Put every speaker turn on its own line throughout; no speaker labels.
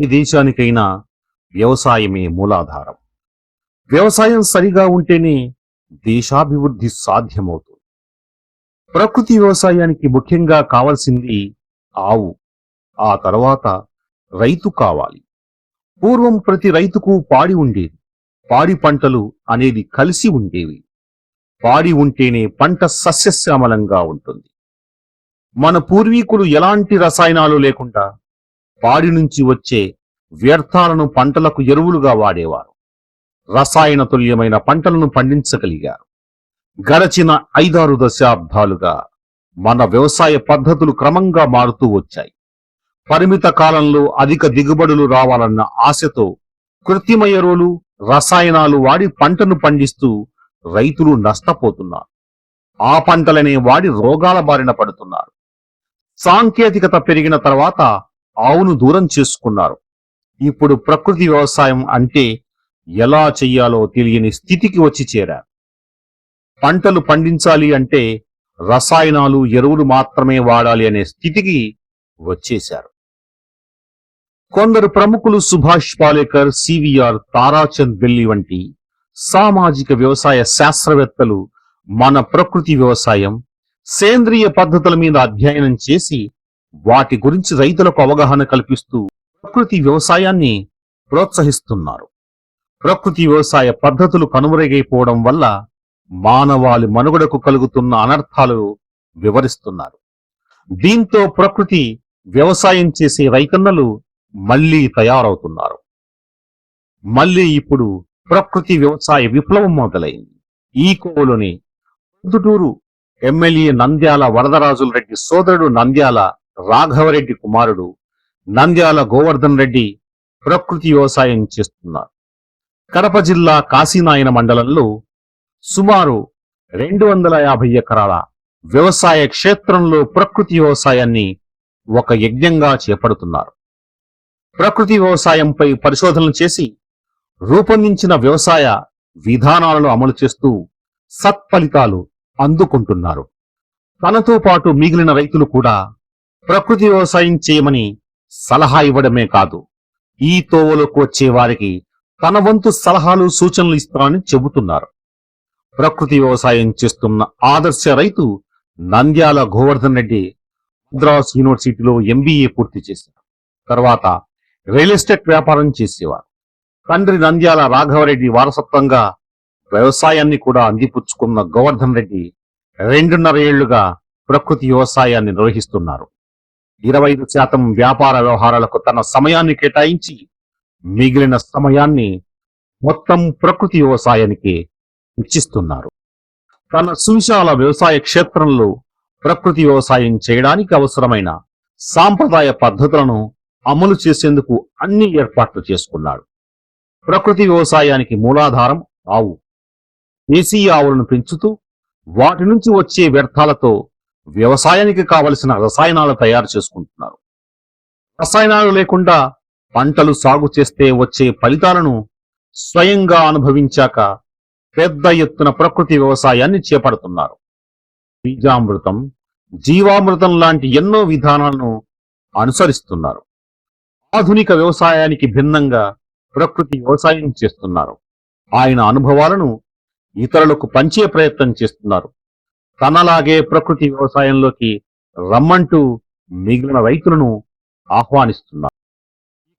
ఈ దేశానికైనా వ్యవసాయమే మూలాధారం. వ్యవసాయం సరిగా ఉంటేనే దేశాభివృద్ధి సాధ్యమవుతుంది. ప్రకృతి వ్యవసాయానికి ముఖ్యంగా కావాల్సింది ఆవు ఆ తర్వాత రైతు కావాలి. పూర్వం ప్రతి రైతుకు పాడి ఉండేది. పాడి పంటలు అనేది కలిసి ఉండేవి. పాడి ఉంటేనే పంట సస్యశ్యామలంగా ఉంటుంది. మన పూర్వీకులు ఎలాంటి రసాయనాలు లేకుండా పాడి నుంచి వచ్చే వ్యర్థాలను పంటలకు ఎరువులుగా వాడేవారు. రసాయన తుల్యమైన పంటలను పండించగలిగారు. గడచిన ఐదారు దశాబ్దాలుగా మన వ్యవసాయ పద్ధతులు క్రమంగా మారుతూ వచ్చాయి. పరిమిత కాలంలో అధిక దిగుబడులు రావాలన్న ఆశతో కృత్రిమ ఎరువులు రసాయనాలు వాడి పంటను పండిస్తూ రైతులు నష్టపోతున్నారు. ఆ పంటలనే వాడి రోగాల బారిన పడుతున్నారు. సాంకేతికత పెరిగిన తర్వాత ఆవును దూరం చేసుకున్నారు. ఇప్పుడు ప్రకృతి వ్యవసాయం అంటే ఎలా చెయ్యాలో తెలియని స్థితికి వచ్చి చేరారు. పంటలు పండించాలి అంటే రసాయనాలు ఎరువులు మాత్రమే వాడాలి అనే స్థితికి వచ్చేశారు. కొందరు ప్రముఖులు Subhash Palekar C V R Tarachand Belli వంటి సామాజిక వ్యవసాయ శాస్త్రవేత్తలు మన ప్రకృతి వ్యవసాయం సేంద్రియ పద్ధతుల మీద అధ్యయనం చేసి వాటి గురించి రైతులకు అవగాహన కల్పిస్తూ ప్రకృతి వ్యవసాయాన్ని ప్రోత్సహిస్తున్నారు. ప్రకృతి వ్యవసాయ పద్ధతులు కనుమరుగైపోవడం వల్ల మానవాళి మనుగడకు కలుగుతున్న అనర్థాలు వివరిస్తున్నారు. దీంతో ప్రకృతి వ్యవసాయం చేసే రైతన్నలు మళ్ళీ తయారవుతున్నారు. మళ్ళీ ఇప్పుడు ప్రకృతి వ్యవసాయ విప్లవం మొదలైంది. ఈ కోవలోని పొద్దుటూరు ఎమ్మెల్యే నంద్యాల వరదరాజుల రెడ్డి సోదరుడు నంద్యాల రాఘవరెడ్డి కుమారుడు నంద్యాల గోవర్ధన్ రెడ్డి ప్రకృతి వ్యవసాయం చేస్తున్నారు. కడప జిల్లా కాశీనాయన మండలంలో సుమారు రెండు వందల యాభై ఎకరాల వ్యవసాయ క్షేత్రంలో ప్రకృతి వ్యవసాయాన్ని ఒక యజ్ఞంగా చేపడుతున్నారు. ప్రకృతి వ్యవసాయంపై పరిశోధనలు చేసి రూపొందించిన వ్యవసాయ విధానాలను అమలు చేస్తూ సత్ఫలితాలు అందుకుంటున్నారు. తనతో పాటు మిగిలిన రైతులు కూడా ప్రకృతి వ్యవసాయం చేయమని సలహా ఇవ్వడమే కాదు ఈ తోవలోకి వచ్చే వారికి తన వంతు సలహాలు సూచనలు ఇస్తామని చెబుతున్నారు. ప్రకృతి వ్యవసాయం చేస్తున్న ఆదర్శ రైతు నంద్యాల గోవర్ధన్ రెడ్డి మద్రాస్ యూనివర్సిటీలో ఎంబీఏ పూర్తి చేశారు తర్వాత రియల్ ఎస్టేట్ వ్యాపారం చేసేవారు తండ్రి నంద్యాల రాఘవరెడ్డి వారసత్వంగా వ్యవసాయాన్ని కూడా అందిపుచ్చుకున్న గోవర్ధన్ రెడ్డి రెండున్నర ఏళ్ళుగా ప్రకృతి వ్యవసాయాన్ని నిర్వహిస్తున్నారు. ఇరవై ఐదు శాతం వ్యాపార వ్యవహారాలకు తన సమయాన్ని కేటాయించి మిగిలిన సమయాన్ని మొత్తం ప్రకృతి వ్యవసాయానికి ఇచ్చిస్తున్నారు. తన సువిశాల వ్యవసాయ క్షేత్రంలో ప్రకృతి వ్యవసాయం చేయడానికి అవసరమైన సాంప్రదాయ పద్ధతులను అమలు చేసేందుకు అన్ని ఏర్పాట్లు చేసుకున్నాడు. ప్రకృతి వ్యవసాయానికి మూలాధారం ఆవు. దేశీయ ఆవులను పెంచుతూ వాటి నుంచి వచ్చే వ్యర్థాలతో వ్యవసాయానికి కావలసిన రసాయనాలు తయారు చేసుకుంటున్నారు. రసాయనాలు లేకుండా పంటలు సాగు చేస్తే వచ్చే ఫలితాలను స్వయంగా అనుభవించాక పెద్ద ఎత్తున ప్రకృతి వ్యవసాయాన్ని చేపడుతున్నారు. బీజామృతం జీవామృతం లాంటి ఎన్నో విధానాలను అనుసరిస్తున్నారు. ఆధునిక వ్యవసాయానికి భిన్నంగా ప్రకృతి వ్యవసాయం చేస్తున్నారు. ఆయన అనుభవాలను ఇతరులకు పంచే ప్రయత్నం చేస్తున్నారు. తనలాగే ప్రకృతి వ్యవసాయంలోకి రమ్మంటూ మిగిలిన రైతులను ఆహ్వానిస్తున్నారు.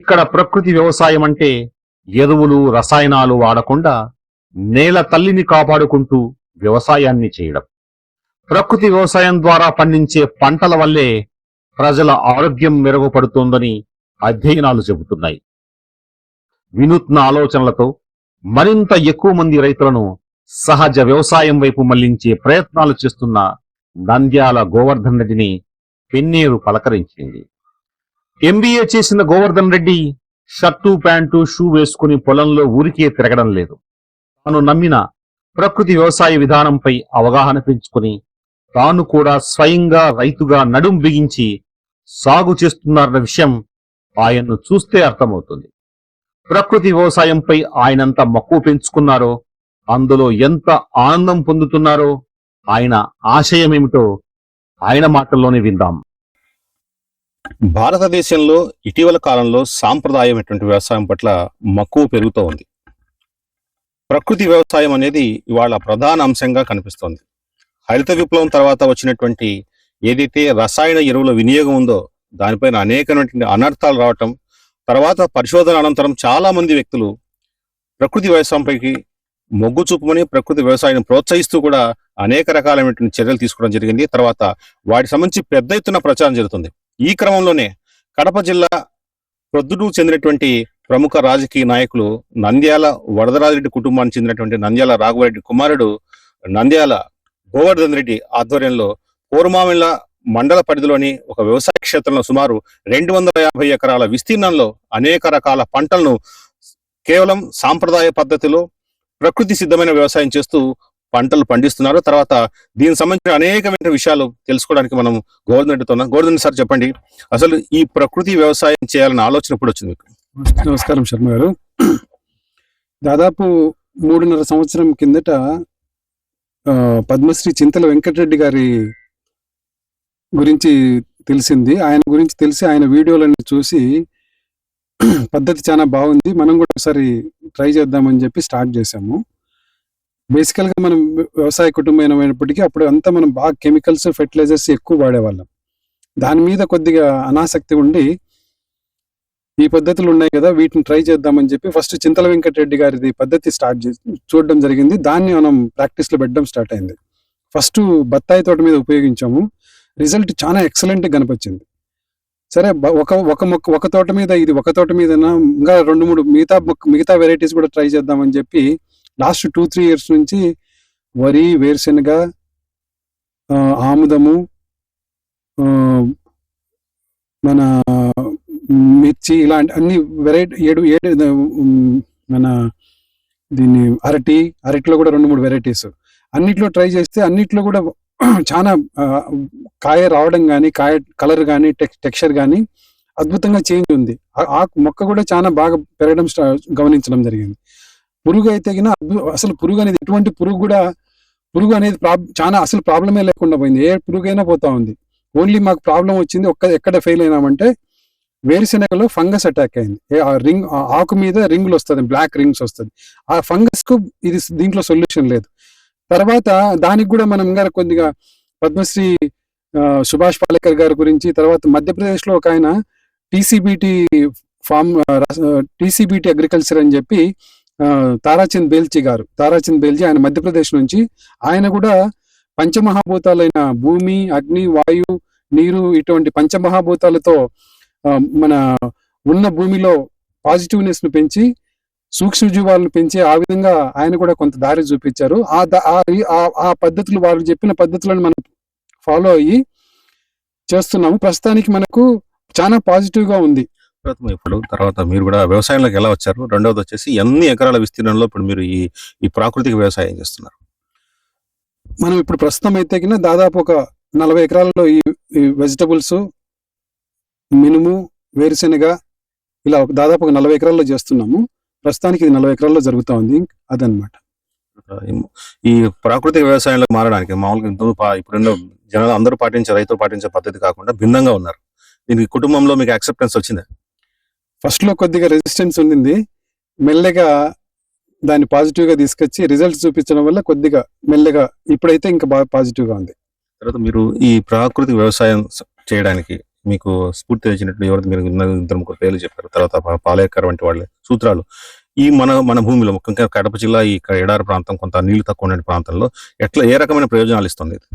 ఇక్కడ ప్రకృతి వ్యవసాయం అంటే ఎరువులు రసాయనాలు వాడకుండా నేల తల్లిని కాపాడుకుంటూ వ్యవసాయాన్ని చేయడం. ప్రకృతి వ్యవసాయం ద్వారా పండించే పంటల వల్లే ప్రజల ఆరోగ్యం మెరుగుపడుతోందని అధ్యయనాలు చెబుతున్నాయి. వినూత్న ఆలోచనలతో మరింత ఎక్కువ మంది రైతులను సహజ వ్యవసాయం వైపు మళ్ళించే ప్రయత్నాలు చేస్తున్న నంద్యాల గోవర్ధన్ రెడ్డిని పెన్నేరు పలకరించింది. ఎంబీఏ చేసిన Govardhan Reddy shirt pant shoe వేసుకుని పొలంలో ఊరికే తిరగడం లేదు. తాను నమ్మిన ప్రకృతి వ్యవసాయ విధానంపై అవగాహన పెంచుకుని తాను కూడా స్వయంగా రైతుగా నడుం బిగించి సాగు చేస్తున్నారన్న విషయం ఆయన్ను చూస్తే అర్థమవుతుంది. ప్రకృతి వ్యవసాయంపై ఆయనంత మక్కువ పెంచుకున్నారో అందులో ఎంత ఆనందం పొందుతున్నారో ఆయన ఆశయమేమిటో ఆయన మాటల్లోనే విందాం.
భారతదేశంలో ఇటీవల కాలంలో సాంప్రదాయమైనటువంటి వ్యవసాయం పట్ల మక్కువ పెరుగుతూ ఉంది. ప్రకృతి వ్యవసాయం అనేది ఇవాళ ప్రధాన అంశంగా కనిపిస్తోంది. హరిత విప్లవం తర్వాత వచ్చినటువంటి ఏదైతే రసాయన ఎరువుల వినియోగం ఉందో దానిపైన అనేకమైనటువంటి అనర్థాలు రావటం తర్వాత పరిశోధన అనంతరం చాలా మంది వ్యక్తులు ప్రకృతి వ్యవసాయంపైకి మొగ్గు చూపమని ప్రకృతి వ్యవసాయాన్ని ప్రోత్సహిస్తూ కూడా అనేక రకాలైనటువంటి చర్యలు తీసుకోవడం జరిగింది. తర్వాత వాటి సంబంధించి పెద్ద ఎత్తున ప్రచారం జరుగుతుంది. ఈ క్రమంలోనే కడప జిల్లా ప్రొద్దుటూరు చెందినటువంటి ప్రముఖ రాజకీయ నాయకులు నంద్యాల వరదరాజరెడ్డి కుటుంబానికి చెందినటువంటి నంద్యాల రాఘవరెడ్డి కుమారుడు నంద్యాల గోవర్ధన్ రెడ్డి ఆధ్వర్యంలో పూర్మామిళ్ళ మండల పరిధిలోని ఒక వ్యవసాయ క్షేత్రంలో సుమారు రెండు వందల యాభై ఎకరాల విస్తీర్ణంలో అనేక రకాల పంటలను కేవలం సాంప్రదాయ పద్ధతిలో ప్రకృతి సిద్ధమైన వ్యవసాయం చేస్తూ పంటలు పండిస్తున్నారు. తర్వాత దీనికి సంబంధించిన అనేకమైన విషయాలు తెలుసుకోవడానికి మనం గోవర్ధన్ రెడ్డితో సార్ చెప్పండి. అసలు ఈ ప్రకృతి వ్యవసాయం చేయాలన్న ఆలోచన ఇప్పుడు వచ్చింది మీకు?
నమస్కారం శర్మ గారు. దాదాపు మూడున్నర సంవత్సరం కిందట ఆ, పద్మశ్రీ చింతల వెంకటరెడ్డి గారి గురించి తెలిసింది. ఆయన గురించి తెలిసి ఆయన వీడియోలను చూసి పద్ధతి చాలా బాగుంది. మనం కూడా ఒకసారి ట్రై చేద్దామని చెప్పి స్టార్ట్ చేసాము బేసికల్గా మనం వ్యవసాయ కుటుంబం అయినప్పటికీ అప్పుడు అంతా మనం బాగా కెమికల్స్ ఫెర్టిలైజర్స్ ఎక్కువ వాడేవాళ్ళం. దాని మీద కొద్దిగా అనాసక్తి ఉండి ఈ పద్ధతులు ఉన్నాయి కదా వీటిని ట్రై చేద్దామని చెప్పి ఫస్ట్ చింతల వెంకటరెడ్డి గారిది పద్ధతి స్టార్ట్ చేసి చూడడం జరిగింది. దాన్ని మనం ప్రాక్టీస్లో పెట్టడం స్టార్ట్ అయింది. ఫస్ట్ బత్తాయి తోట మీద ఉపయోగించాము. రిజల్ట్ చాలా ఎక్సలెంట్గా కనిపించింది. సరే ఒక ఒక మొక్క ఒక తోట మీద ఇది ఒక తోట మీద ఇంకా రెండు మూడు మిగతా మొక్క మిగతా వెరైటీస్ కూడా ట్రై చేద్దామని చెప్పి లాస్ట్ టూ త్రీ ఇయర్స్ నుంచి వరి వేరుశెనగ ఆముదము మన మిర్చి ఇలాంటి అన్ని వెరైటీ ఏడు ఏడు మన దీన్ని అరటి అరటిలో కూడా రెండు మూడు వెరైటీస్. అన్నిట్లో ట్రై చేస్తే అన్నిట్లో కూడా చాలా కాయ రావడం కానీ కాయ కలర్ కానీ టెక్స్చర్ కానీ అద్భుతంగా చేంజ్ ఉంది. ఆ- మొక్క కూడా చాలా బాగా పెరగడం గమనించడం జరిగింది. పురుగు అయితే అసలు పురుగు అనేది ఎటువంటి పురుగు కూడా పురుగు అనేది చాలా అసలు ప్రాబ్లమే లేకుండా పోయింది. ఏ పురుగైనా పోతా ఉంది. ఓన్లీ మాకు ప్రాబ్లం వచ్చింది ఒక్క ఎక్కడ ఫెయిల్ అయినామంటే వేరుశెనగలో ఫంగస్ అటాక్ అయింది. ఆ రింగ్ ఆ ఆకు మీద రింగులు వస్తుంది బ్లాక్ రింగ్స్ వస్తుంది. ఆ ఫంగస్కు ఇది దీంట్లో సొల్యూషన్ లేదు. తర్వాత దానికి కూడా మనం ఇంకా కొద్దిగా పద్మశ్రీ ఆ, సుభాష్ పాలేకర్ గారి గురించి తర్వాత మధ్యప్రదేశ్లో ఒక ఆయన టీసీబీటీ ఫార్మ్ టీసీబీటీ అగ్రికల్చర్ అని చెప్పి తారాచంద్ బేల్చి గారు తారాచంద్ బేల్జీ ఆయన మధ్యప్రదేశ్ నుంచి ఆయన కూడా పంచమహాభూతాలైన భూమి అగ్ని వాయు నీరు ఇటువంటి పంచమహాభూతాలతో మన ఉన్న భూమిలో పాజిటివ్నెస్ను పెంచి సూక్ష్మజీవాలను పెంచి ఆ విధంగా ఆయన కూడా కొంత దారి చూపించారు. ఆ ఆ పద్ధతులు వాళ్ళు చెప్పిన పద్ధతులను మనం ఫాలో అయ్యి చేస్తున్నాము. ప్రస్తుతానికి మనకు చాలా పాజిటివ్గా ఉంది.
ఇప్పుడు తర్వాత మీరు కూడా వ్యవసాయంలోకి ఎలా వచ్చారు? రెండవది వచ్చేసి ఎన్ని ఎకరాల విస్తీర్ణంలో ఇప్పుడు మీరు ఈ ఈ ప్రాకృతిక వ్యవసాయం చేస్తున్నారు?
మనం ఇప్పుడు ప్రస్తుతం అయితే కింద దాదాపు ఒక నలభై ఎకరాలలో ఈ వెజిటబుల్స్ మినుము వేరుశెనగ ఇలా దాదాపు ఒక నలభై ఎకరాల్లో చేస్తున్నాము. ప్రస్తుతానికి ఇది నలభై ఎకరాల్లో జరుగుతా ఉంది అదనమాట
ఈ ప్రాకృతిక వ్యవసాయంలో మారడానికి మామూలుగా ఇప్పుడున్న జనాలు అందరూ పాటించే రైతులు పాటించే పద్ధతి కాకుండా భిన్నంగా ఉన్నారు. దీనికి కుటుంబంలో మీకు యాక్సెప్టెన్స్ వచ్చింది?
ఫస్ట్లో కొద్దిగా రెసిస్టెన్స్ ఉండింది. మెల్లగా దాన్ని పాజిటివ్గా తీసుకొచ్చి రిజల్ట్స్ చూపించడం వల్ల కొద్దిగా మెల్లగా ఇప్పుడైతే ఇంకా బాగా పాజిటివ్గా ఉంది.
తర్వాత మీరు ఈ ప్రాకృతిక వ్యవసాయం చేయడానికి మీకు స్ఫూర్తి తెచ్చినట్టు ఎవరు మీరు ఇద్దరు ముగ్గురు పేర్లు చెప్పారు. తర్వాత పాలేకర్ వంటి వాళ్ళ. సూత్రాలు. ఈ మన మన భూమిలో ముఖ్యంగా కడప జిల్లా ఈ ఎడారి ప్రాంతం కొంత నీళ్ళు తక్కువ ఉండే ప్రాంతంలో ఎట్లా ఏ రకమైన ప్రయోజనాలు ఇస్తుంది ఇది?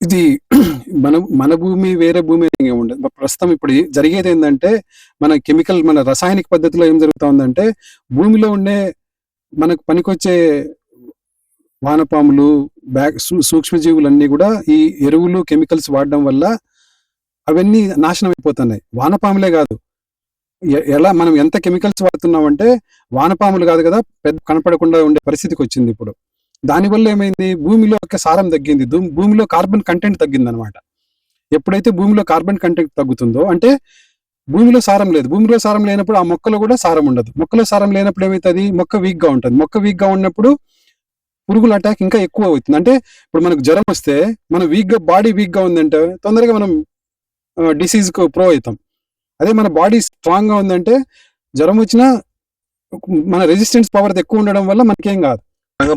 ఇది మన మన భూమి వేరే భూమి ఉండదు. ప్రస్తుతం ఇప్పుడు జరిగేది ఏంటంటే మన కెమికల్ మన రసాయనిక పద్ధతిలో ఏం జరుగుతుందంటే భూమిలో ఉండే మనకు పనికొచ్చే వానపాములు బ్యాక్ సూ- సూక్ష్మజీవులన్నీ కూడా ఈ ఎరువులు కెమికల్స్ వాడడం వల్ల అవన్నీ నాశనం అయిపోతున్నాయి. వానపాములే కాదు. ఎలా మనం ఎంత కెమికల్స్ వాడుతున్నామంటే వానపాములు కాదు కదా పెద్ద కనపడకుండా ఉండే పరిస్థితికి వచ్చింది ఇప్పుడు దానివల్ల ఏమైంది? భూమిలో ఒక సారం తగ్గింది. భూమిలో కార్బన్ కంటెంట్ తగ్గింది అనమాట ఎప్పుడైతే భూమిలో కార్బన్ కంటెంట్ తగ్గుతుందో అంటే భూమిలో సారం లేదు. భూమిలో సారం లేనప్పుడు ఆ మొక్కలో కూడా సారం ఉండదు. మొక్కలో సారం లేనప్పుడు ఏమవుతుంది మొక్క వీక్గా ఉంటుంది. మొక్క వీక్గా ఉన్నప్పుడు పురుగుల అటాక్ ఇంకా ఎక్కువ అవుతుంది. అంటే ఇప్పుడు మనకు జ్వరం వస్తే మనం వీక్గా బాడీ వీక్గా ఉందంటే తొందరగా మనం డిసీజ్కు ప్రో అవుతాం అదే మన బాడీ స్ట్రాంగ్గా ఉందంటే జ్వరం వచ్చినా మన రెసిస్టెన్స్ పవర్ ఎక్కువ ఉండడం వల్ల మనకేం కాదు.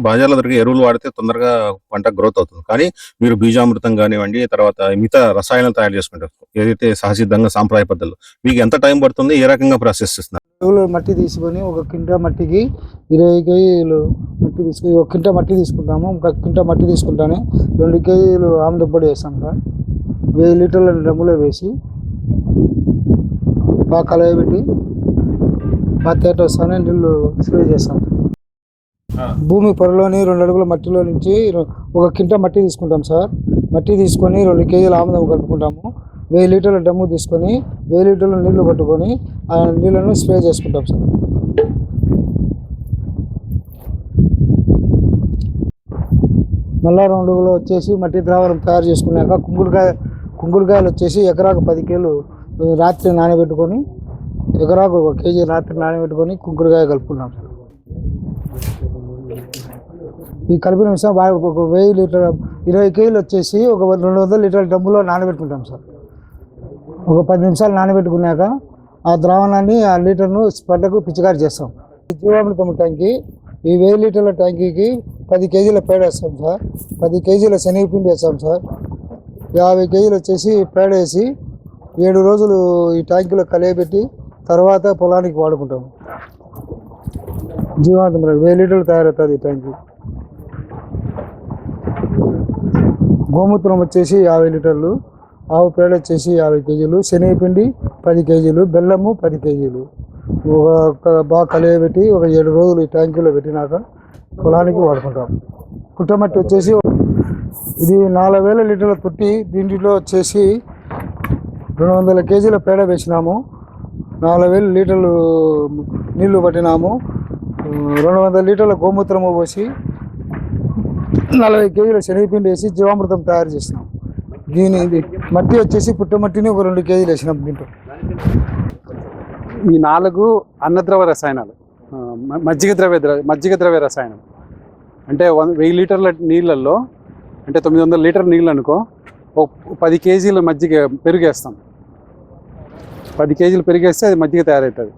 బజార్లో దొరికే ఎరువులు వాడితే తొందరగా పంట గ్రోత్ అవుతుంది. కానీ మీరు బీజామృతం కానివ్వండి తర్వాత మిగతా రసాయనాలు తయారు చేసుకుంటారు. ఏదైతే సహసిద్ధంగా సాంప్రదాయ పద్ధతులు మీకు ఎంత టైం పడుతుంది ఏ రకంగా ప్రాసెస్ చేస్తున్నారు?
చెరువులో మట్టి తీసుకొని ఒక కింట మట్టికి ఇరవై కేజీలు మట్టి తీసుకొని ఒక కింట మట్టి తీసుకుంటాము ఒక కింట మట్టి తీసుకుంటానే రెండు కేజీలు ఆముద పొడి వేస్తాం సార్. వెయ్యి లీటర్ల డ్రమ్ములో వేసి బాగా కలయబెట్టి బాగా తేట వస్తానే నీళ్ళు స్ప్రే చేస్తాం. భూమి పొరలోని రెండు అడుగుల మట్టిలో నుంచి ఒక కింట మట్టి తీసుకుంటాం సార్. మట్టి తీసుకొని రెండు కేజీల ఆముదం కలుపుకుంటాము. వెయ్యి లీటర్ల డమ్ము తీసుకొని వెయ్యి లీటర్ల నీళ్ళు పట్టుకొని ఆ నీళ్ళను స్ప్రే చేసుకుంటాం సార్. మళ్ళా రెండు అడుగులు వచ్చేసి మట్టి ద్రావణం తయారు చేసుకున్నాక కుంకుడుకాయ కుంకుడుకాయలు వచ్చేసి ఎకరాకు పది కేలు రాత్రి నానబెట్టుకొని ఎకరాకు ఒక కేజీ రాత్రి నానబెట్టుకొని కుంకుడుకాయ కలుపుకున్నాం సార్. ఈ కలిపిన విషయం బాగా ఒక వెయ్యి లీటర్ ఇరవై కేజీలు వచ్చేసి ఒక రెండు వందల లీటర్ల డబ్బులో నానబెట్టుకుంటాం సార్. ఒక పది నిమిషాలు నానబెట్టుకున్నాక ఆ ద్రావణాన్ని ఆ లీటర్ను పంటకు పిచికారి చేస్తాం. జీవామృతం ట్యాంకి ఈ వెయ్యి లీటర్ల ట్యాంకీకి పది కేజీల పేడ వేస్తాం సార్. పది కేజీల శనగపిండి వేస్తాం సార్. యాభై కేజీలు వచ్చేసి పేడేసి ఏడు రోజులు ఈ ట్యాంకులో కలియబెట్టి తర్వాత పొలానికి వాడుకుంటాము జీవాంతం వెయ్యి లీటర్లు తయారవుతుంది ఈ ట్యాంక్. గోమూత్రం వచ్చేసి యాభై లీటర్లు ఆవు పేడ వచ్చేసి యాభై కేజీలు శనగపిండి పది కేజీలు బెల్లము పది కేజీలు. ఒక బాగా కలియబెట్టి ఒక ఏడు రోజులు ఈ ట్యాంకులో పెట్టినాక పొలానికి వాడుకుంటాం. పుట్టమట్టి వచ్చేసి ఇది నాలుగు వేల లీటర్ల తొట్టి దీంట్లో వచ్చేసి రెండు వందల కేజీల పేడ వేసినాము. నాలుగు వేల లీటర్లు నీళ్ళు పట్టినాము. రెండు వందల లీటర్ల గోమూత్రము పోసి నలభై కేజీల శనగపిండి వేసి జీవామృతం తయారు చేసినాం దీని ఇది మట్టి వచ్చేసి పుట్టమట్టిని ఒక రెండు కేజీలు వేసినాం దీంట్లో.
ఈ నాలుగు అన్నద్రవ రసాయనాలు మజ్జిగ ద్రవ్య ద్ర మజ్జిగ ద్రవ్య రసాయనం. అంటే వన్ వెయ్యి లీటర్ల నీళ్ళల్లో అంటే తొమ్మిది వందల లీటర్ నీళ్ళు అనుకో ఒక పది కేజీల మజ్జిగ పెరుగేస్తాం. పది కేజీలు పెరిగేస్తే అది మజ్జిగ తయారవుతుంది?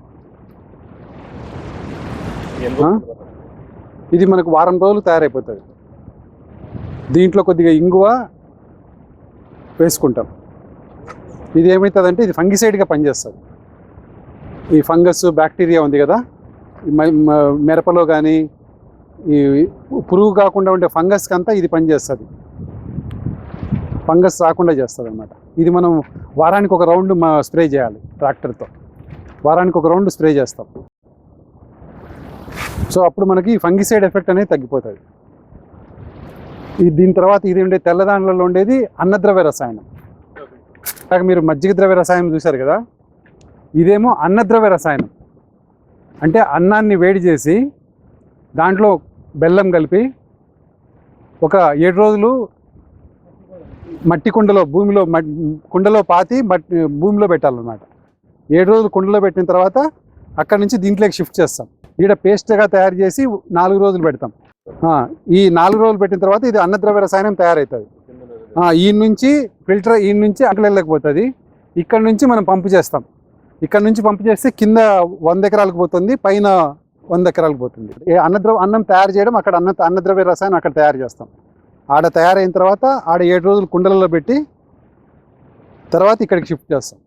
ఇది మనకు వారం రోజులు తయారైపోతుంది. దీంట్లో కొద్దిగా ఇంగువ వేసుకుంటాం. ఇది ఏమవుతుందంటే ఇది ఫంగిసైడ్గా పనిచేస్తుంది. ఈ ఫంగస్ బ్యాక్టీరియా ఉంది కదా మిరపలో కానీ ఈ పురుగు కాకుండా ఉండే ఫంగస్కి అంతా ఇది పనిచేస్తుంది. ఫంగస్ రాకుండా చేస్తుంది అనమాట ఇది మనం వారానికి ఒక రౌండ్ మా స్ప్రే చేయాలి ట్రాక్టర్తో. వారానికి ఒక రౌండ్ స్ప్రే చేస్తాం. సో అప్పుడు మనకి ఫంగిసైడ్ ఎఫెక్ట్ అనేది తగ్గిపోతుంది. ఈ దీని తర్వాత ఇది ఉండే తెల్లదాండ్లలో ఉండేది అన్నద్రవ్య రసాయనం. ఇలాగ మీరు మజ్జిగ ద్రవ్య రసాయనం చూశారు కదా? ఇదేమో అన్నద్రవ్య రసాయనం. అంటే అన్నాన్ని వేడి చేసి దాంట్లో బెల్లం కలిపి ఒక ఏడు రోజులు మట్టి కుండలో భూమిలో కుండలో పాతి మట్టి భూమిలో పెట్టాలన్నమాట. ఏడు రోజులు కుండలో పెట్టిన తర్వాత అక్కడ నుంచి దీంట్లోకి షిఫ్ట్ చేస్తాం. ఈడ పేస్ట్గా తయారు చేసి నాలుగు రోజులు పెడతాం. ఈ నాలుగు రోజులు పెట్టిన తర్వాత ఇది అన్నద్రవ్య రసాయనం తయారవుతుంది ఈ నుంచి ఫిల్టర్ ఈ నుంచి అక్కడ పోతుంది. ఇక్కడ నుంచి మనం పంపు చేస్తాం. ఇక్కడ నుంచి పంపు చేస్తే కింద వంద ఎకరాలకు పోతుంది పైన వంద ఎకరాలకు పోతుంది. ఏ అన్నద్రవ అన్నం తయారు చేయడం అక్కడ అన్న అన్నద్రవ్య రసాయనం అక్కడ తయారు చేస్తాం. ఆడ తయారైన తర్వాత ఆడ ఏడు రోజులు కుండలలో పెట్టి తర్వాత ఇక్కడికి షిఫ్ట్ చేస్తాం.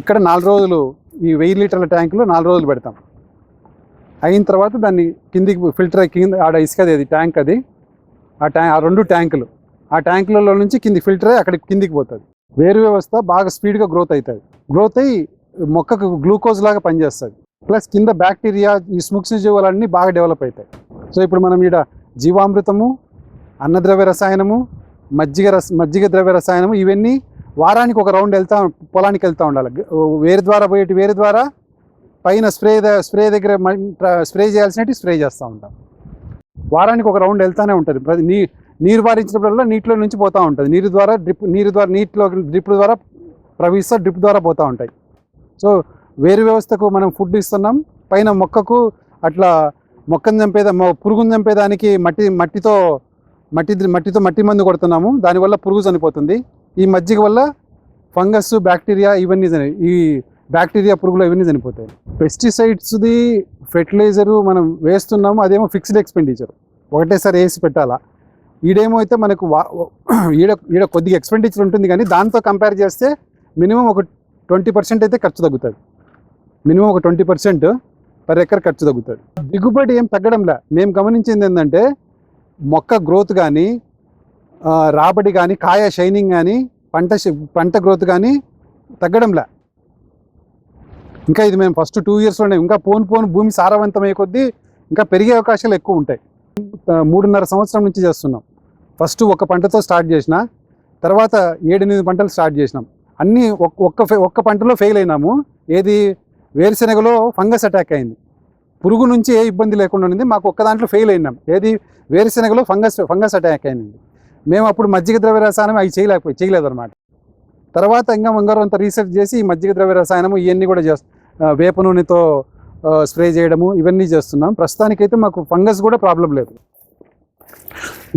ఇక్కడ నాలుగు రోజులు ఈ వెయ్యి లీటర్ల ట్యాంకులో నాలుగు రోజులు పెడతాం. అయిన తర్వాత దాన్ని కిందికి ఫిల్టర్ కింద ఆడ ఇసుకది అది ట్యాంక్ అది ఆ ట్యాంక్ ఆ రెండు ట్యాంకులు. ఆ ట్యాంకులలో నుంచి కింది ఫిల్టర్ అయ్యి అక్కడికి కిందికి పోతుంది. వేరు వ్యవస్థ బాగా స్పీడ్గా గ్రోత్ అవుతుంది గ్రోత్ అయ్యి మొక్కకు గ్లూకోజ్ లాగా పనిచేస్తుంది. ప్లస్ కింద బ్యాక్టీరియా ఈ సూక్ష్మజీవులన్నీ బాగా డెవలప్ అవుతాయి సో ఇప్పుడు మనం ఈడ జీవామృతము అన్నద్రవ్య రసాయనము మజ్జిగ రస మజ్జిగ ద్రవ్య రసాయనము ఇవన్నీ వారానికి ఒక రౌండ్ వెళ్తా పొలానికి వెళ్తూ ఉండాలి. వేరు ద్వారా పోయేటి వేరు ద్వారా పైన స్ప్రే ద- స్ప్రే దగ్గర మ- స్ప్రే చేయాల్సినట్టు స్ప్రే చేస్తూ ఉంటాం. వారానికి ఒక రౌండ్ వెళ్తానే ఉంటుంది. ప్రతి నీ నీరు వారించినప్పుడల్లా నీటిలో నుంచి పోతూ ఉంటుంది. నీరు ద్వారా డ్రిప్ నీరు ద్వారా నీటిలో డ్రిప్ ద్వారా ప్రవహిస్తా డ్రిప్ ద్వారా పోతూ ఉంటాయి. సో వేరు వ్యవస్థకు మనం ఫుడ్ ఇస్తున్నాం. పైన మొక్కకు అట్లా మొక్కను చంపేదా మొ- పురుగును చంపేదానికి మట్టి మట్టితో మట్టి మట్టితో మట్టి మందు కొడుతున్నాము. దానివల్ల పురుగు చనిపోతుంది. ఈ మజ్జిగ వల్ల ఫంగస్ బ్యాక్టీరియా ఇవన్నీ చని- ఈ బ్యాక్టీరియా పురుగులు ఇవన్నీ చనిపోతాయి. పెస్టిసైడ్స్ది ఫెర్టిలైజరు మనం వేస్తున్నాము. అదేమో ఫిక్స్డ్ ఎక్స్పెండిచర్. ఒకటేసారి వేసి పెట్టాలా. ఈడేమో అయితే మనకు వా- ఈడ ఈడ కొద్దిగా ఎక్స్పెండిచర్ ఉంటుంది కానీ దాంతో కంపేర్ చేస్తే మినిమం ఒక ట్వంటీ పర్సెంట్ అయితే ఖర్చు తగ్గుతుంది. మినిమం ఒక ట్వంటీ పర్సెంట్ పర్ ఎకర్ ఖర్చు తగ్గుతుంది దిగుబడి ఏం తగ్గడంలా. మేము గమనించింది ఏంటంటే మొక్క గ్రోత్ కానీ రాబడి కానీ కాయ షైనింగ్ కానీ పంట పంట గ్రోత్ కానీ తగ్గడంలే. ఇంకా ఇది మేము ఫస్ట్ టూ ఇయర్స్లోనే ఇంకా పోను పోను భూమి సారవంతమయ్యే కొద్దీ ఇంకా పెరిగే అవకాశాలు ఎక్కువ ఉంటాయి. మూడున్నర సంవత్సరం నుంచి చేస్తున్నాం. ఫస్ట్ ఒక పంటతో స్టార్ట్ చేసిన తర్వాత ఏడెనిమిది పంటలు స్టార్ట్ చేసినాం. అన్నీ ఒక్క ఫె- ఒక్క పంటలో ఫెయిల్ అయినాము. ఏది వేరుశెనగలో ఫంగస్ అటాక్ అయింది. పురుగు నుంచి ఏ ఇబ్బంది లేకుండా ఉంది మాకు ఒక్క దాంట్లో ఫెయిల్ అయినాం. ఏది? వేరుశెనగలో ఫంగస్ ఫంగస్ అటాక్ అయింది. మేము అప్పుడు మజ్జిగ ద్రవ్య రసాయనం అవి చేయలేకపోయి చేయలేదు అనమాట తర్వాత ఇంకా మంగారు అంత రీసెర్చ్ చేసి ఈ మజ్జిగ ద్రవ్య రసాయనము ఇవన్నీ కూడా చేస్తాం వేప నూనెతో స్ప్రే చేయడము ఇవన్నీ చేస్తున్నాం. ప్రస్తుతానికైతే మాకు ఫంగస్ కూడా ప్రాబ్లం లేదు.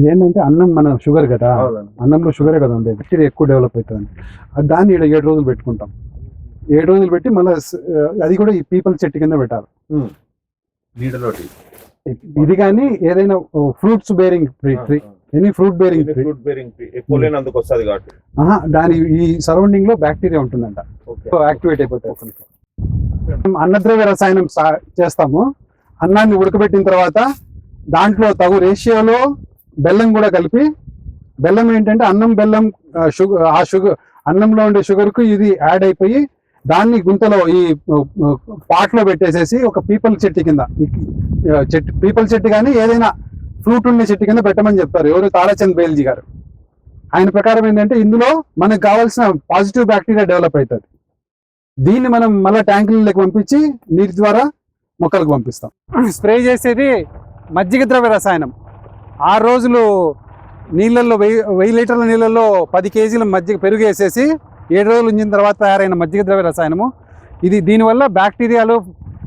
ఏంటంటే అన్నం మన షుగర్ కదా? అన్నంలో షుగరే కదా ఉంది బ్యాక్టీరియా ఎక్కువ డెవలప్ అవుతుంది. దాన్ని ఏడు రోజులు పెట్టుకుంటాం. ఏడు రోజులు పెట్టి మళ్ళీ అది కూడా ఈ పీపల్ చెట్టు కింద పెట్టాలి.
నీడలోటి.
ఇది కానీ ఏదైనా fruits bearing tree tree any fruit bearing tree.
Fruit bearing ఎక్కువ లేనందుకు వస్తుంది కాబట్టి.
దాని ఈ సరౌండింగ్లో బ్యాక్టీరియా ఉంటుందంట. యాక్టివేట్ అయిపోతాయి. అన్నద్రవ్య రసాయనం చేస్తాము. అన్నాన్ని ఉడకబెట్టిన తర్వాత దాంట్లో తగు రేషియోలో బెల్లం కూడా కలిపి బెల్లం ఏంటంటే అన్నం బెల్లం షుగర్ ఆ షుగర్ అన్నంలో ఉండే షుగర్కు ఇది యాడ్ అయిపోయి దాన్ని గుంతలో ఈ పాట్లో పెట్టేసేసి ఒక పీపల్ చెట్టు కింద చెట్టు పీపల్ చెట్టు కానీ ఏదైనా ఫ్రూట్ ఉండే చెట్టు కింద పెట్టమని చెప్తారు. ఎవరు? తారాచంద్ బేల్జీ గారు. ఆయన ప్రకారం ఏంటంటే ఇందులో మనకు కావాల్సిన పాజిటివ్ బ్యాక్టీరియా డెవలప్ అవుతుంది. దీన్ని మనం మళ్ళీ ట్యాంకులకి పంపించి నీటి ద్వారా మొక్కలకు పంపిస్తాం. స్ప్రే చేసేది మజ్జిగ ద్రవ్య రసాయనం. ఆరు రోజులు నీళ్ళల్లో వెయ్యి వెయ్యి లీటర్ల నీళ్ళల్లో పది కేజీల మజ్జిగ పెరుగు వేసేసి ఏడు రోజులు ఉంచిన తర్వాత తయారైన మజ్జిగ ద్రవ్య రసాయనము. ఇది దీనివల్ల బ్యాక్టీరియాలు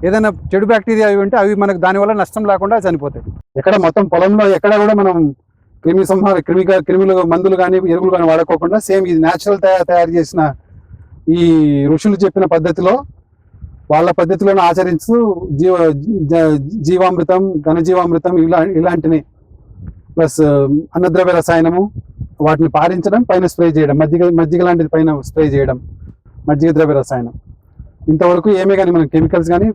ఏదైనా చెడు బ్యాక్టీరియా అవి ఉంటే అవి మనకు దానివల్ల నష్టం లేకుండా చనిపోతాయి. ఎక్కడ మొత్తం పొలంలో ఎక్కడ కూడా మనం క్రిమి సంహార క్రిమి క్రిమిలు మందులు కానీ ఎరువులు కానీ వాడుకోకుండా సేమ్ ఇది న్యాచురల్ తయారు చేసిన ఈ ఋషులు చెప్పిన పద్ధతిలో వాళ్ళ పద్ధతిలోనే ఆచరిస్తూ జీవ జ- జీవామృతం ఘనజీవామృతం ఇలా ఇలాంటిని ప్లస్ అన్నద్రవ్య రసాయనము వాటిని పారించడం పైన స్ప్రే చేయడం మజ్జిగ మజ్జిగ లాంటిది పైన స్ప్రే చేయడం మజ్జిగ ద్రవ్య రసాయనం ఇంతవరకు ఏమీ కానీ మన కెమికల్స్ కానీ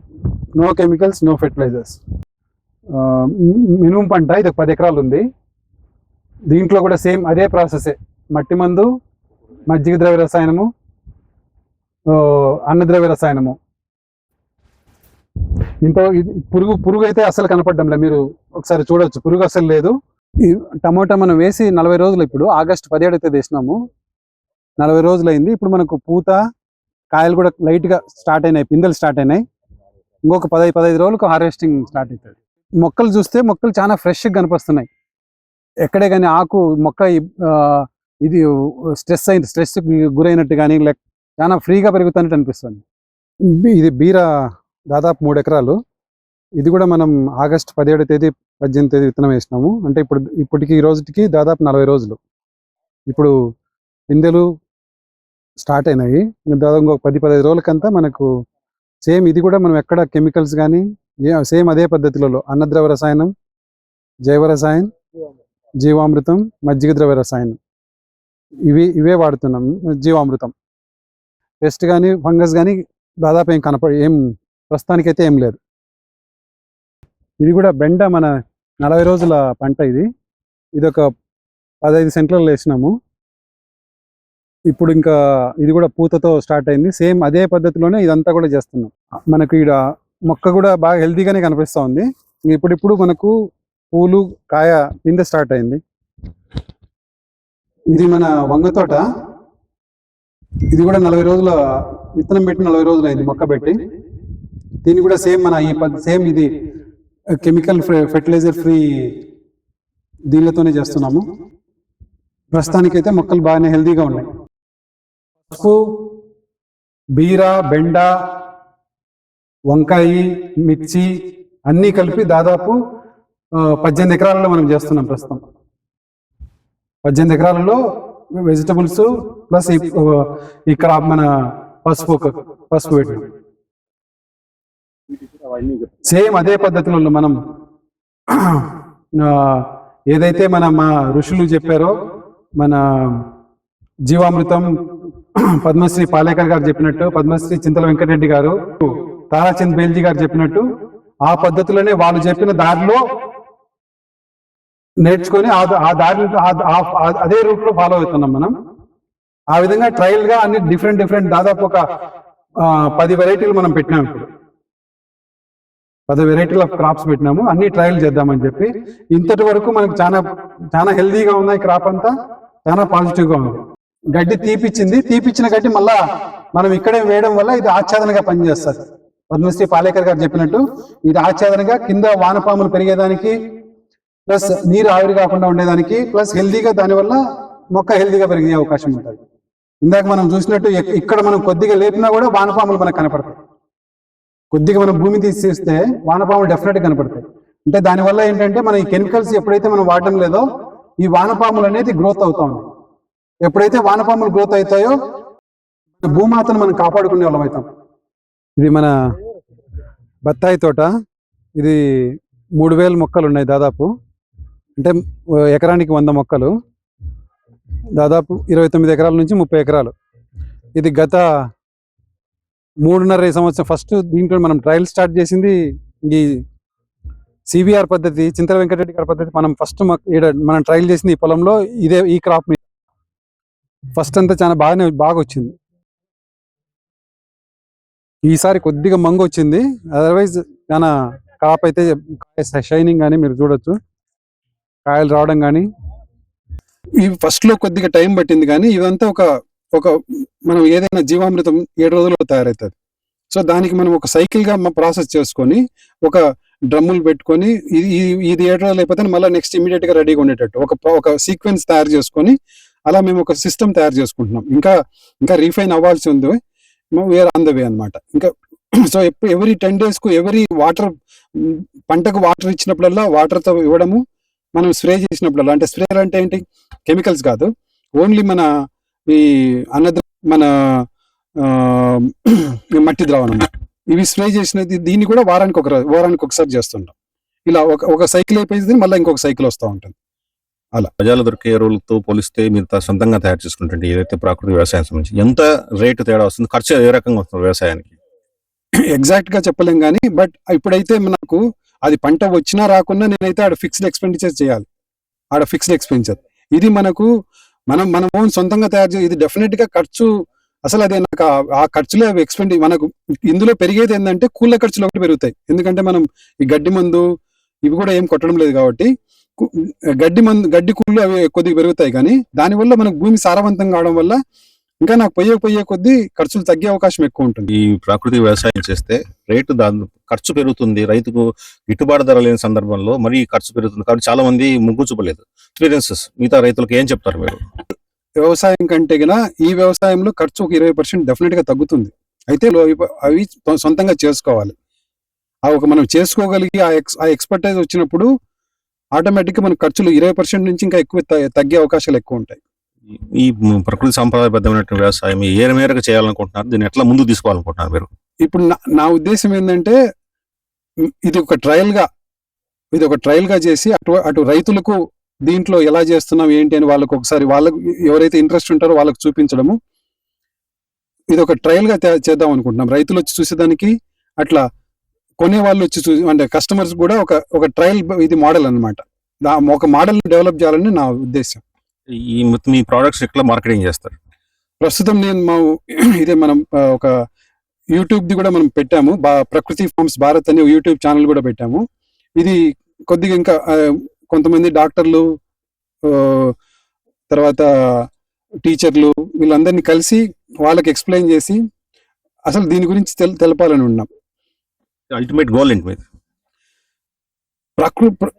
no chemicals no fertilisers minimum పంట ఇది ఒక పది ఎకరాలు ఉంది. దీంట్లో కూడా సేమ్ అదే ప్రాసెసే మట్టి మందు మజ్జిగ ద్రవ్య రసాయనము అన్నద్రవ్య రసాయనము ఇంత పురుగు పురుగు అయితే అసలు కనపడ్డంలే. మీరు ఒకసారి చూడొచ్చు. పురుగు అసలు లేదు. ఈ టమోటా మనం వేసి నలభై రోజులు ఇప్పుడు ఆగస్ట్ పదిహేడు అయితే వేసినాము. నలభై రోజులు అయింది ఇప్పుడు మనకు పూత కాయలు కూడా లైట్గా స్టార్ట్ అయినాయి పిందెలు స్టార్ట్ అయినాయి. ఇంకొక పదహైదు పదహైదు రోజులకు హార్వెస్టింగ్ స్టార్ట్ అవుతుంది. మొక్కలు చూస్తే మొక్కలు చాలా ఫ్రెష్గా కనిపిస్తున్నాయి. ఎక్కడే కానీ ఆకు మొక్క ఆ, ఇది స్ట్రెస్ అయిన స్ట్రెస్ గురైనట్టు కానీ లైక్ చాలా ఫ్రీగా పెరుగుతున్నట్టు అనిపిస్తుంది. ఇది బీర దాదాపు మూడు ఎకరాలు. ఇది కూడా మనం ఆగస్ట్ పదిహేడు తేదీ పద్దెనిమిది తేదీ విత్తనం వేసినాము. అంటే ఇప్పుడు ఇప్పటికి ఈ రోజుకి దాదాపు నలభై రోజులు. ఇప్పుడు పిందెలు స్టార్ట్ అయినాయి. దాదాపు ఒక పది పదహైదు రోజులకంతా మనకు సేమ్ ఇది కూడా మనం ఎక్కడ కెమికల్స్ కానీ సేమ్ అదే పద్ధతిలో అన్నద్రవ రసాయనం జైవ రసాయనం జీవామృతం మజ్జిగ ద్రవ్య రసాయనం. ఇవి ఇవే వాడుతున్నాం జీవామృతం. పెస్ట్ కానీ ఫంగస్ కానీ దాదాపు ఏం కనప ఏం ప్రస్తుతానికైతే ఏం లేదు. ఇది కూడా బెండ మన నలభై రోజుల పంట ఇది. ఇది ఒక పదహైదు సెంట్లలో వేసినాము. ఇప్పుడు ఇంకా ఇది కూడా పూతతో స్టార్ట్ అయింది. సేమ్ అదే పద్ధతిలోనే ఇదంతా కూడా చేస్తున్నాం. మనకు ఈడ మొక్క కూడా బాగా హెల్తీగానే కనిపిస్తూ ఉంది. ఇప్పుడిప్పుడు మనకు పూలు కాయ కింద స్టార్ట్ అయింది. ఇది మన వంగ తోట. ఇది కూడా నలభై రోజుల విత్తనం పెట్టి నలభై రోజులు అయింది మొక్క పెట్టి. దీన్ని కూడా సేమ్ మన ఈ సేమ్ ఇది కెమికల్ ఫెర్టిలైజర్ ఫ్రీ దీనిలతోనే చేస్తున్నాము. ప్రస్తుతానికైతే మొక్కలు బాగానే హెల్తీగా ఉన్నాయి. పసుపు బీర బెండ వంకాయ మిర్చి అన్నీ కలిపి దాదాపు పద్దెనిమిది ఎకరాలలో మనం చేస్తున్నాం ప్రస్తుతం. పద్దెనిమిది ఎకరాలలో వెజిటబుల్స్ ప్లస్ ఇక్కడ మన పసుపు పసుపు పెట్టినాం. సేమ్ అదే పద్ధతిలో మనం ఏదైతే మన మా ఋషులు చెప్పారో మన జీవామృతం పద్మశ్రీ పాలేకర్ గారు చెప్పినట్టు పద్మశ్రీ చింతల వెంకటరెడ్డి గారు తారాచంద్ బేల్జీ గారు చెప్పినట్టు ఆ పద్ధతిలోనే వాళ్ళు చెప్పిన దారిలో నేర్చుకొని ఆ దారి అదే రూట్లో ఫాలో అవుతున్నాం మనం. ఆ విధంగా ట్రయల్గా అన్ని డిఫరెంట్ డిఫరెంట్ దాదాపు ఒక పది వెరైటీలు మనం పెట్టినాం ఇప్పుడు. పది ఆఫ్ క్రాప్స్ పెట్టినాము. అన్ని ట్రయల్ చేద్దామని చెప్పి ఇంతటి వరకు మనకు చాలా చాలా హెల్దీగా ఉన్నాయి క్రాప్ అంతా. చాలా పాజిటివ్గా ఉంది. గడ్డి తీపిచ్చింది. తీపిచ్చిన గడ్డి మళ్ళా మనం ఇక్కడే వేయడం వల్ల ఇది ఆచ్ఛాదనగా పనిచేస్తుంది. పద్మశ్రీ పాలేకర్ గారు చెప్పినట్టు ఇది ఆచ్ఛాదనగా కింద వానపాములు పెరిగేదానికి ప్లస్ నీరు ఆవిరి కాకుండా ఉండేదానికి ప్లస్ హెల్దీగా దానివల్ల మొక్క హెల్దీగా పెరిగే అవకాశం ఉంటుంది. ఇందాక మనం చూసినట్టు ఇక్కడ మనం కొద్దిగా లేపినా కూడా వానపాములు మనకు కనపడతాయి. కొద్దిగా మనం భూమి తీసేస్తే వానపాములు డెఫినెట్ కనపడతాయి. అంటే దానివల్ల ఏంటంటే మన ఈ కెమికల్స్ ఎప్పుడైతే మనం వాడడం లేదో ఈ వానపాములు అనేది గ్రోత్ అవుతా ఉంది ఎప్పుడైతే వానపాములు గ్రోత్ అవుతాయో భూమాతను మనం కాపాడుకునే వాళ్ళం అవుతాం. ఇది మన బత్తాయి తోట. ఇది మూడు వేల మొక్కలు ఉన్నాయి దాదాపు. అంటే ఎకరానికి వంద మొక్కలు. దాదాపు ఇరవై తొమ్మిది ఎకరాల నుంచి ముప్పై ఎకరాలు. ఇది గత మూడున్నర సంవత్సరం ఫస్ట్ దీంట్లో మనం ట్రయల్ స్టార్ట్ చేసింది ఈ సిబిఆర్ పద్ధతి చింతల వెంకటరెడ్డి గారి పద్ధతి మనం ఫస్ట్ మనం ట్రయల్ చేసింది ఈ పొలంలో ఇదే ఈ క్రాప్ మీద. ఫస్ట్ అంతా చాలా బాగానే బాగా వచ్చింది. ఈసారి కొద్దిగా మంగు వచ్చింది. అదర్వైజ్ చాలా క్రాప్ అయితే షైనింగ్ కానీ మీరు చూడొచ్చు. కాయలు రావడం కానీ ఈ ఫస్ట్లో కొద్దిగా టైం పట్టింది కానీ ఇదంతా ఒక ఒక మనం ఏదైనా జీవామృతం ఏడు రోజుల్లో తయారవుతుంది సో దానికి మనం ఒక సైకిల్గా ప్రాసెస్ చేసుకొని ఒక డ్రమ్ములు పెట్టుకొని ఇది ఇది- ఏడు రోజులు అయిపోతే మళ్ళీ నెక్స్ట్ ఇమీడియట్గా రెడీగా ఉండేటట్టు. ఒక ఒక సీక్వెన్స్ తయారు చేసుకొని అలా మేము ఒక సిస్టమ్ తయారు చేసుకుంటున్నాం. ఇంకా ఇంకా రీఫైన్ అవ్వాల్సి ఉంది. వేర్ ఆన్ ద వే అనమాట ఇంకా సో ఎవరి టెన్ డేస్కు ఎవరీ వాటర్ పంటకు వాటర్ ఇచ్చినప్పుడల్లా వాటర్తో ఇవ్వడము మనం స్ప్రే చేసినప్పుడల్లా అంటే స్ప్రే అంటే ఏంటి? కెమికల్స్ కాదు. ఓన్లీ మన ఈ అన్నద మన మట్టి ద్రావణం. ఇవి స్ప్రే చేసినది దీన్ని కూడా వారానికి ఒక వారానికి ఒకసారి చేస్తుంటాం. ఇలా ఒక ఒక సైకిల్ అయిపోయింది మళ్ళీ ఇంకొక సైకిల్ వస్తూ ఉంటుంది.
బజార్లో దొరికే ఎరువులతో పోలిస్తే మీరు సొంతంగా తయారు చేసుకుంటుంటే ఏదైతే ప్రాకృతిక వ్యవసాయం సంబంధించి ఎంత రేటు తేడా వస్తుంది ఖర్చు ఏ రకంగా వస్తుంది వ్యవసాయానికి?
ఎగ్జాక్ట్గా చెప్పలేం కానీ బట్ ఇప్పుడైతే నాకు అది పంట వచ్చినా రాకున్నా నేనైతే ఆడ ఫిక్స్డ్ ఎక్స్పెండిచర్ చేయాలి. ఆడ ఫిక్స్డ్ ఎక్స్పెండిచర్ ఇది మనకు మనం మనం ఓన్ సొంతంగా తయారు చేయ ఇది డెఫినెట్గా ఖర్చు అసలు అదే నాకు ఆ- ఖర్చులే అవి ఎక్స్పెండ్ మనకు ఇందులో పెరిగేది ఏంటంటే కూల ఖర్చులు ఒకటి పెరుగుతాయి. ఎందుకంటే మనం ఈ గడ్డి మందు ఇవి కూడా ఏం కొట్టడం లేదు కాబట్టి గడ్డి మందు గడ్డి కూళ్ళు అవి కొద్దిగా పెరుగుతాయి కానీ దానివల్ల మనకు భూమి సారవంతం కావడం వల్ల ఇంకా నాకు పోయే పోయే కొద్దీ ఖర్చులు తగ్గే అవకాశం ఎక్కువ ఉంటుంది.
ఈ ప్రాకృతిక వ్యవసాయం చేస్తే రేటు దాని ఖర్చు పెరుగుతుంది రైతుకు గిట్టుబాటు ధర లేని సందర్భంలో మరీ ఖర్చు పెరుగుతుంది. కాబట్టి చాలా మంది మొగ్గు చూపలేదు. ఎక్స్పీరియన్సెస్ మిగతా రైతులకు ఏం చెప్తారు మీరు?
వ్యవసాయం కంటే గన ఈ వ్యవసాయంలో ఖర్చు ఒక ఇరవై పర్సెంట్ డెఫినెట్గా తగ్గుతుంది. అయితే అవి సొంతంగా చేసుకోవాలి. ఆ ఒక మనం చేసుకోగలిగి ఆ ఎక్స్ ఆ ఎక్స్పర్టైజ్ వచ్చినప్పుడు ఆటోమేటిక్గా మన ఖర్చులు ఇరవై పర్సెంట్ నుంచి ఇంకా ఎక్కువ తగ్గే అవకాశాలు ఎక్కువ ఉంటాయి.
ఈ ప్రకృతి సాంప్రదాయబద్ధమైనటువంటి వ్యవసాయం ఏ మేరకు చేయాలనుకుంటున్నారు. దీన్ని ఎట్లా ముందుకు తీసుకోవాలనుకుంటున్నారు మీరు?
ఇప్పుడు నా- నా ఉద్దేశం ఏంటంటే ఇది ఒక ట్రయల్గా ఇది ఒక ట్రయల్గా చేసి అటు అటు రైతులకు దీంట్లో ఎలా చేస్తున్నాం ఏంటి అని వాళ్ళకు ఒకసారి వాళ్ళకు ఎవరైతే ఇంట్రెస్ట్ ఉంటారో వాళ్ళకి చూపించడము. ఇది ఒక ట్రయల్గా చేద్దాం అనుకుంటున్నాం. రైతులు వచ్చి చూసేదానికి అట్లా కొనే వాళ్ళు వచ్చి చూ అంటే కస్టమర్స్ కూడా ఒక ఒక ట్రయల్ ఇది మోడల్ అన్నమాట. దా ఒక మోడల్ డెవలప్ చేయాలని నా ఉద్దేశం.
ఈ మొత్తం మీ ప్రోడక్ట్స్ ఎట్లా మార్కెటింగ్ చేస్తారు?
ప్రస్తుతం నేను మా ఇదే మనం ఒక యూట్యూబ్ ది కూడా మనం పెట్టాము. బా ప్రకృతి ఫార్మ్స్ భారత్ అనే యూట్యూబ్ ఛానల్ కూడా పెట్టాము. ఇది కొద్దిగా ఇంకా కొంతమంది డాక్టర్లు తర్వాత టీచర్లు వీళ్ళందరినీ కలిసి వాళ్ళకి ఎక్స్ప్లెయిన్ చేసి అసలు దీని గురించి తెల్ తెలపాలని ఉన్నాం.
అల్టిమేట్ గోల్ ఏంటి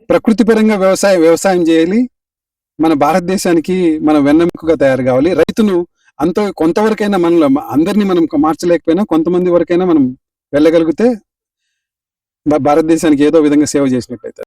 ప్రకృతి పరంగా వ్యవసాయం వ్యవసాయం చేయాలి. మన భారతదేశానికి మన వెన్నెముకగా తయారు కావాలి. రైతును అంత కొంతవరకైనా మనలో అందరినీ మనం మార్చలేకపోయినా కొంతమంది వరకైనా మనం వెళ్ళగలిగితే భారతదేశానికి ఏదో విధంగా సేవ చేసినట్లయితే.